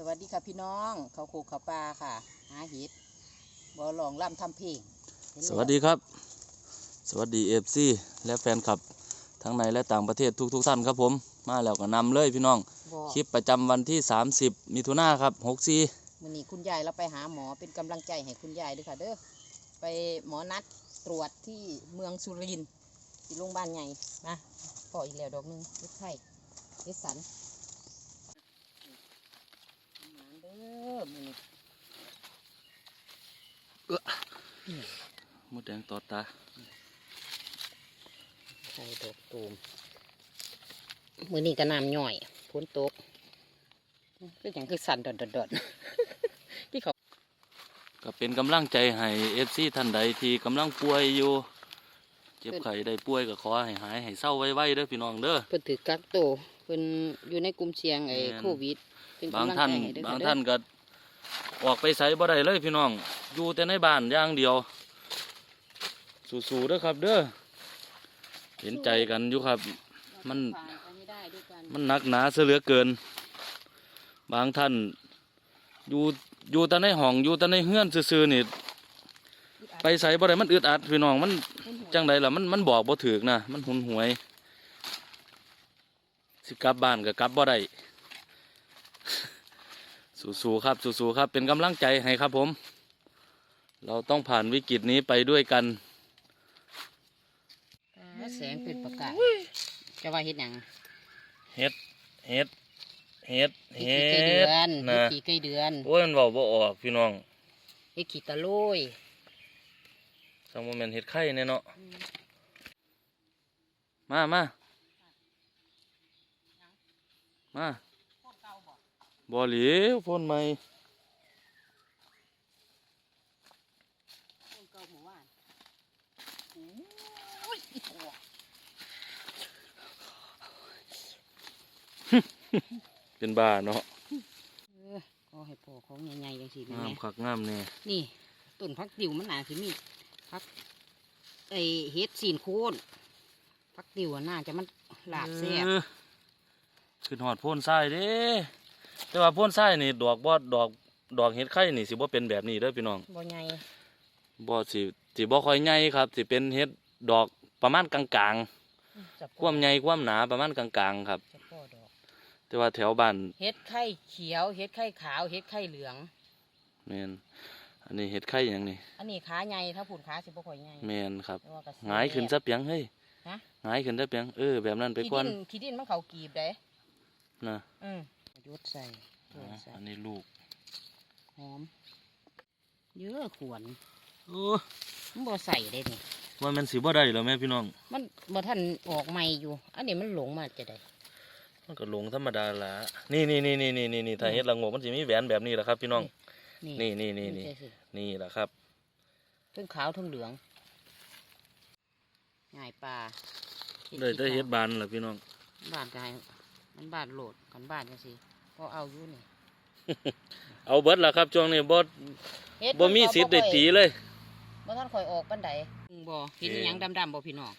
สวัสดีค่ะพี่น้องเขาโคกเขาปลาค่ะหาเห็ดบอลองล่ำทำเพลงเห็นสแล้ววัสดีครับ สวัสดีเอฟซีและแฟนคลับทั้งในและต่างประเทศทุกทุกๆท่านครับผม มาแล้วก็นำเลยพี่น้องบอกคลิปประจำวันที่ 30 มิถุนาครับ64วันนี้คุณยายเราไปหาหมอเป็นกำลังใจให้คุณยายด้วยค่ะเด้อไปหมอนัดตรวจที่เมืองสุรินทร์ที่โรงพยาบาลใหญ่มาพออีกแล้วดอกหนึงเฮ็ดไข่เฮ็ดสัน มาเด้อมื้อนี้มดแดงตอดตาไข่ดอกตูมมื้อนี้ก็น้ำย่อยฝนตกคืออย่างคือสั่นดอดๆๆที่เขาก็เป็นกำลังใจให้เอฟซีท่านใดที่กำลังป่วยอยู่ เจ็บไข้ได้ป่วยก็ขอให้หายให้เศร้าไวๆเด้อพี่น้องเด้อเพิ่นถือกักตัวเพิ่นอยู่ในกลุ่มเสี่ยงไอ้แม่นโควิด เป็นบางกำลังท่านใจให้เด้อบางค่ะเด้อ ท่านก็ออกไปไสบ่ได้เลยพี่น้อง อยู่แต่ในบ้านอย่างเดียว สู้ๆเด้อครับ เด้อเห็นใจกันอยู่ครับ มันผ่าไปให้ได้ด้วยกันมันหนักหนาเสียเหลือเกิน บางท่านอยู่อยู่แต่ในห้องอยู่แต่ในเฮือนซื่อๆนี่ไปใส่บ่ได้มันอึดอัดพี่น้องมัน จังใดล่ะมันมันบอกบ่ถูกนะมันหุนหวย สิกลับบ้านก็กลับบ่ได้ สู้ๆครับสู้ๆครับ เป็นกำลังใจให้ครับผม เราต้องผ่านวิกฤตนี้ไปด้วยกันแสงเป็นประกายจะว่าเฮ็ดหยังเฮ็ดเฮ็ดเฮ็ดเฮ็เฮ็ดขี้ไก่เดืดอนเฮ็ดนะขี้ไก่เดือนโอ้ยมันเว้าบ่ออกพี่น้องเฮ็ดขี้ตะโลยสังโมเมนเห็ดไข่เนี่ยเนาะมามามา บ่เหลียวพ่นใหม่เก่าหมู่บ้านเป็นบ้าเนาะเออก็ให้พ่อของใหญ่ๆจังซี่แม่งามคักงามเนี่ยนี่ต้นพักติวมันน่าสิมีพักไอเฮ็ดซีนโคนพักติวอะน่าจะมันลาบแซ่บเออขึ้นหอดพ่นทรายเด้ แต่ว่าพ่นทรายนี่ดอกบ่ดอกดอกเห็ดไข่นี่สิบ่เป็นแบบนี้เด้อพี่น้องบ่ใหญ่บ่สิสิบ่ค่อยใหญ่ครับสิเป็นเห็ดดอกประมาณกลางจะๆความใหญ่ความหนาประมาณกลางๆครับจะพ่อดอกแต่ว่าแถวบ้านเฮ็ดไข่เขียวเฮ็ดไข่ขาวเฮ็ดไข่เหลืองแม่นอันนี้เห็ดไข่หยังนี่อันนี้ขาใหญ่ถ้าผุนขาสิบ่ค่อยใหญ่แม่นครับแต่ว่าก็หงายขึ้นซะเปียงเฮ้ยฮะหงายขึ้นซะเปียงเออแบบนั้นไปขี้ก่อดินนขี้ดินมันเขากีบได้นะอืม ยุดใส่อ๋ยุอดใส่อันนี้ลูก หอม เยอะขวนโอ้มันบ่ใส่ได้นี่ว่ามันสิบ่ได้แล้วแม่พี่น้อง มันบ่ทันออกใหม่อยู่ อันนี้มันหลงมาจะได้ มันก็ลงธรรมดาละนี่นี่นี่นี่นี่นี่นี่ถ้าเฮ็ดละโงกมันสิมีแหวนแบบนี้แหละครับ พี่น้อง นี่นี่นี่นี่ใช่สินี่แหละครับทั้งขาวทั้งเหลืองง่ายปลาเลยได้เฮ็ดบานล่ะพี่น้องบ้านกายมันบ้านโหลดกันบ้านจังซี่ พอเอาอยู่นี่เอาเบิดล่ะครับช่วงนี้บ่เฮ็ดบ่มีสิทธิ์ได้ตีเลยบ่ทันค่อยออกปานใดบ่เห็นเอ๊ะอิหยังดำๆบ่พี่น้อง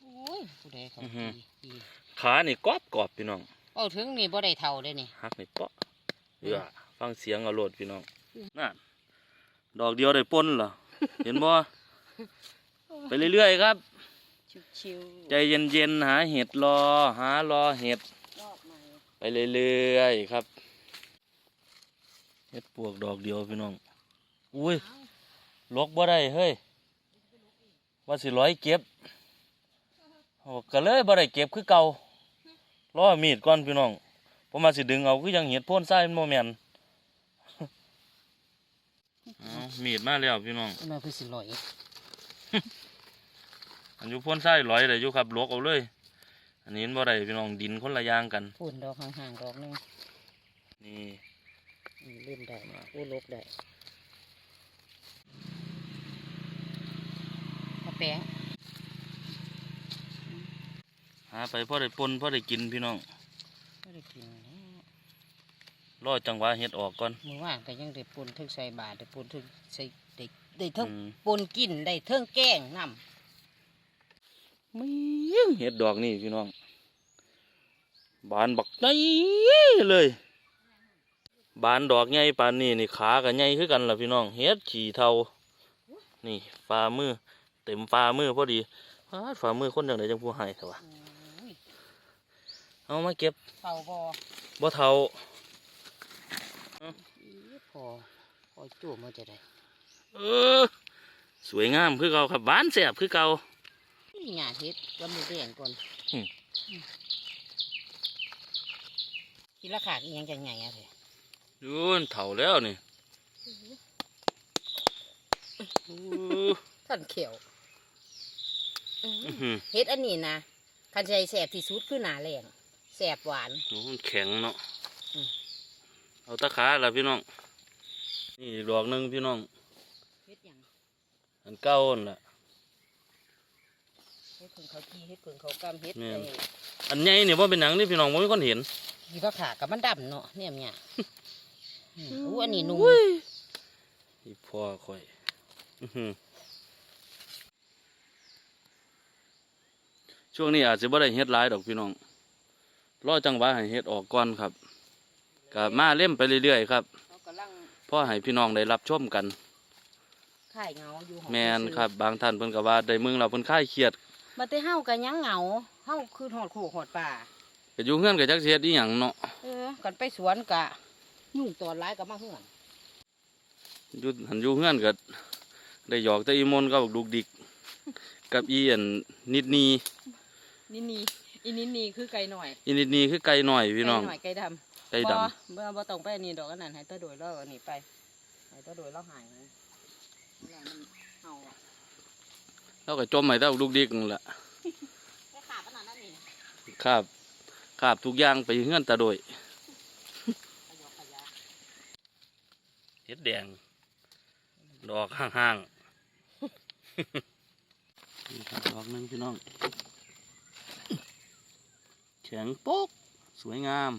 โอ้ยผู้ใดเขาอื้อหืตีอตีขานี่กรอบกรอบพี่น้องเอาถึงนี่บ่ได้เท่าเลยนี่หักนี่เปาะเออฟังเสียงเอาโลดพี่น้องนั่นดอกเดียวได้ป่นเหรอเห็นบ่ไปเรื่อยๆครับชิวใจเย็นๆหาเห็ดรอ หารอเห็ดๆรอบใหม่ ไปเรื่อยๆครับเห็ดปวกดอกเดียวพี่น้อง อุ้ยลกบ่ได้เฮ้ยว่าสิร้อยเก็บโอ้ก็เลยบ่ได้เก็บคือเก่ารอมีดก่อนพี่น้องผมมาสิดึงเอาคือยังเห็ดโพ่นทรายมันโมแมนเอามีดมาแล้วพี่น้องมาคือสิลอยอันอยู่โพ่นทรายร้อยเลยอยู่ครับลกเอาเลย อันนี้มันบ่ได้พี่น้องดินคนละอย่างกันพูนดอกห่างๆดอกหนึงนี่อืมเล่นได้อู้ลกได้กระแปงหาไปพ่อได้ปนพ่อได้กินพี่น้องไม่ได้กินแล้วรอจังหวะเห็ดออกก่อนมือว่างก็ยังได้ปนเทึงใส่บาทได้ปนเทึงใส่ได้ได้เทึงอืมปนกินได้เทึงแกงน้ ไม่เห็ดดอกนี่พี่น้อง บานบักไดเลย บานดอกใหญ่ปานนี้นี่ขาก็ใหญ่คือกันล่ะพี่น้องเฮ็ดขี่เทานี่ฝ่ามือ เต็มฝ่ามือพอดีอ้าดฝ่ามือคนจังไดจังผู้ให้เถอะวะอุ้ยเอามาเก็บเผาพอบ่เทาอีพอพอจู่มันจะได้เออสวยงามคือเก่าครับหวานแซ่บคือเก่านี่ หยาเฮ็ดก็มือแดงก่อนอืมอืมกินราคาอีหยังจังไงอะเถอะดูมันเฒ่าแล้วนี่อู้ท่านเขียวอื้อหือเฮ็ดอันนี้นะคันใจแสบที่สุดคือหนาแรงแสบหวานโอ้มันแข็งเนาะอืม เอาตะขาล่ะพี่น้อง นี่อีกดอกหนึงพี่น้อง เฮ็ดหยังอันเก้าอันล่ะเฮ็ดเพิ่งเขาขี้เฮ็ดเพิ่งเขากำเฮ็ดแม่น ไอ้อันใหญ่นี่ว่าเป็นหนังนี่พี่น้องบ่มีคนเห็น กีราคากับมันดำเนาะเนี่ยเนี่ยอืมอู้อันนี้นุ่มอีพ่อข่อยอื้อหือช่วงนี้อาจจะบ่ได้เฮ็ดหลายดอกพี่น้องรอจังหวะให้เฮ็ดออกก่อนครับก็มาเล่มไปเรื่อยๆครับเขากำลังเพ่อให้พี่น้องได้รับชมกันข่ายเงาอยู่ของแมนครับบางท่านเพิ่นก็ว่าได้เมืองเราเพิ่นคลายเครียด มาแต่เฮากันยังเหงาเฮาคือหอดโขกหอดป่าก็อยู่เฮือนก็จักสิเฮ็ดอีหยังเนาะเออกันไปสวนกะ ยุ่งตอนร้ายกับมาเฮือนอยู่หันอยู่เฮือนก็ได้หยอกแต่อีมนต์กับบักดุกดิก กับอีอันนิดนีนี่นี่อีนี่นี่คือไก่หน่อย อีนิดนีคือไก่น้อยพี่น้องไก่หน่อยไก่ดำไก่ดำบ่บ่บ่ต้องไปอันนี่ดอกอันนั้นให้ตาโดยแล้วอันนี้ไปให้ตาโดยแล้วหายมันแล้วมันเฮาอะ แล้วก็จมให้แต่บักดุกดิกนั่นแหละแค่ขาดขนาดนั้นนี่ครับครับทุกอย่างไปเฮือนตาโดยขยอขยะเฮ็ดแดง ดอกห่างๆนี่ครับดอกหนึงพี่น้องแข็งโป๊กสวยงาม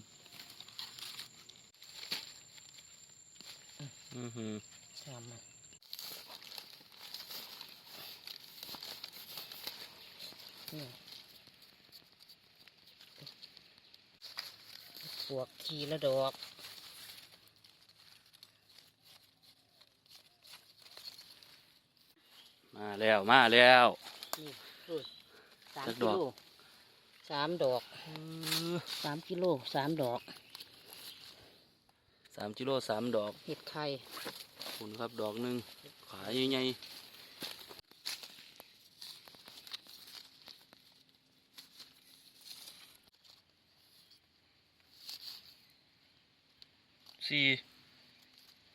อือหือ ทำมั นนี่ปวกขีละดอกมาแล้วมาแล้วนี่ดูสามจักกิดอก โลสามดอกสามกิโลสามดอกสามกิโลสามดอกเห็ดไข่ คุณครับดอกหนึ่งขาใหญ่ๆ สี่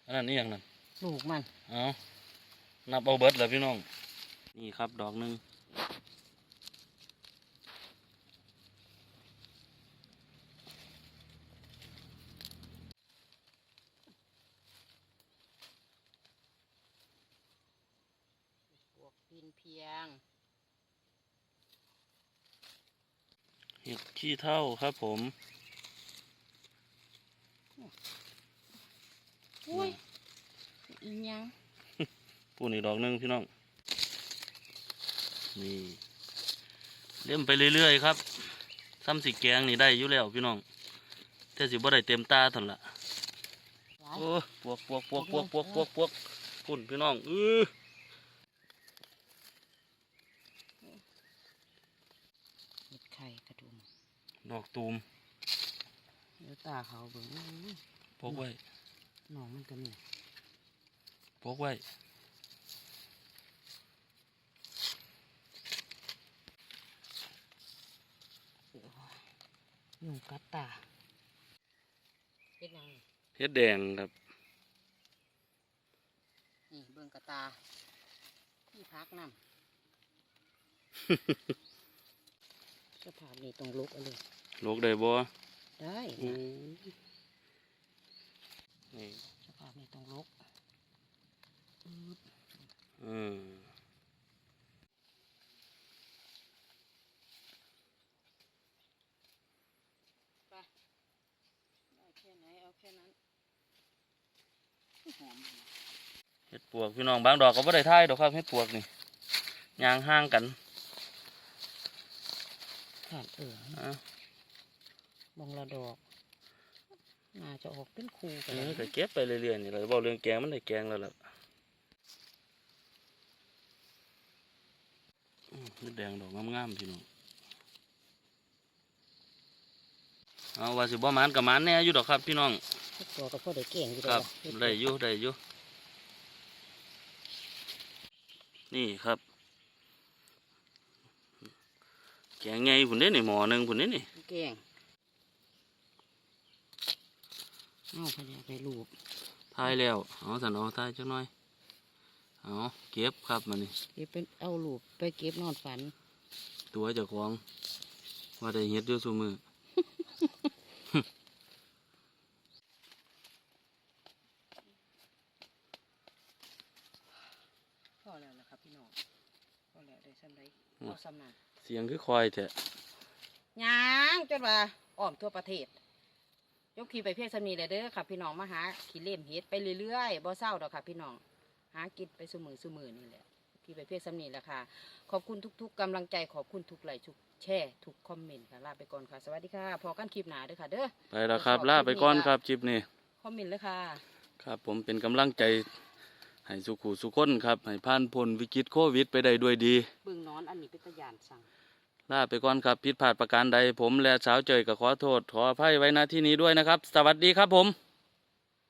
อันนั้นนี่อย่างนั้นลูกมันเอานับเอาเบิดแล้วพี่น้อง นี่ครับดอกหนึ่งปวกพินเพียงเห็ดขี้เท่าครับผม อุ้ยอีห ยังปูนี่ดอกหนึ่งพี่น้อง นี่เล่มไปเรื่อยๆครับซ้ำสีแกงนี่ได้อยู่แล้วพี่น้องแต่สิบ่ได้เต็มตาเท่านนละหลายโอ้ปวกปวกปวกปวกปวกปวกปวกพุ่นพี่น้องเออเห็ดไข่กระดุมดอกตูมเดี๋ยวตาเขาเบิ่งอุ้ยพกไว้หนองมันก็มี พกไว้ยุงกัดตาเฮ็ดหยังนี่เฮ็ดแดงครับนี่เบิ่งกระตาที่พักน้ำสภาพนี่ต้องลุกเอะไรโลกได้บ่ได้โอ้นี่สภาพนี่ต้องลุก อืมได้แค่ไหนเอาแค่นั้นหอมเฮ็ดปวกพี่น้องบางดอกก็บ่ได้ท่ายดอกครับเฮ็ดปวกนี่ยางห่างกันขาดเอออะบงละดอกน่าจะออกเป็นคูกัเอนอก็เก็บไปเรื่อยๆนี่เราบอกเรื่องแกงมันได้แกงแล้วล่ะ มเม็ดแดงดอกงามๆพี่น้องเอาว่าสิบ่มานกับมานแน่อยู่ดอกครับพี่น้องตัวก็พอได้เก่งอยู่ครับได้อยู่ได้อยู่นี่ครับแกงไงผุนเด้นี่หมอหนึ่งผุนเด้นี่เก่งเอาพยไปรูปทายแล้วเอาสันเอาทายจักหน่อย เอาเก็บครับมันนี่เก็บเป็นเอารูปไปเก็บนอนฝัน ตัวเจ้าของว่าได้เฮ็ดอยู่ซุมือพอแล้วนะครับพี่น้องพอแล้วได้ซ้ำได้อืมเอาซ้ำนั้นเสียงคือควายแท้ยางจนว่าอ้อมทั่วประเทศ ยกขี่ไปเพียงสำนีเลยเด้อค่ะพี่น้องมาหาขี่เล่มเฮ็ดไปเรื่อยๆบ่เศร้าดอกค่ะพี่น้อง หากินไปสมือสมือนี่แหละขี่ไปเพียงสำนีแหละค่ะ ขอบคุณทุก ๆกำลังใจขอบคุณทุกไลค์ทุกแชร์ทุกคอมเมนต์ค่ะลาไปก่อนค่ะสวัสดีค่ะพอกันคลิปหนาเด้อค่ะเด้อไปแล้วครับลาไปก่อนครับคลิปนี้คอมเมนต์เลยค่ะ ครับ ผมเป็นกำลังใจให้สุขุสุขคนครับให้ผ่านพ้นวิกฤตโควิดไปได้ด้วยดีบึงนอนอันนี้เป็นตะยานสั่ง ลาไปก่อนครับผิดพลาดประการใดผมและสาวเจยก็ขอโทษ ขออภัยไว้ณที่นี้ด้วยนะครับ สวัสดีครับผม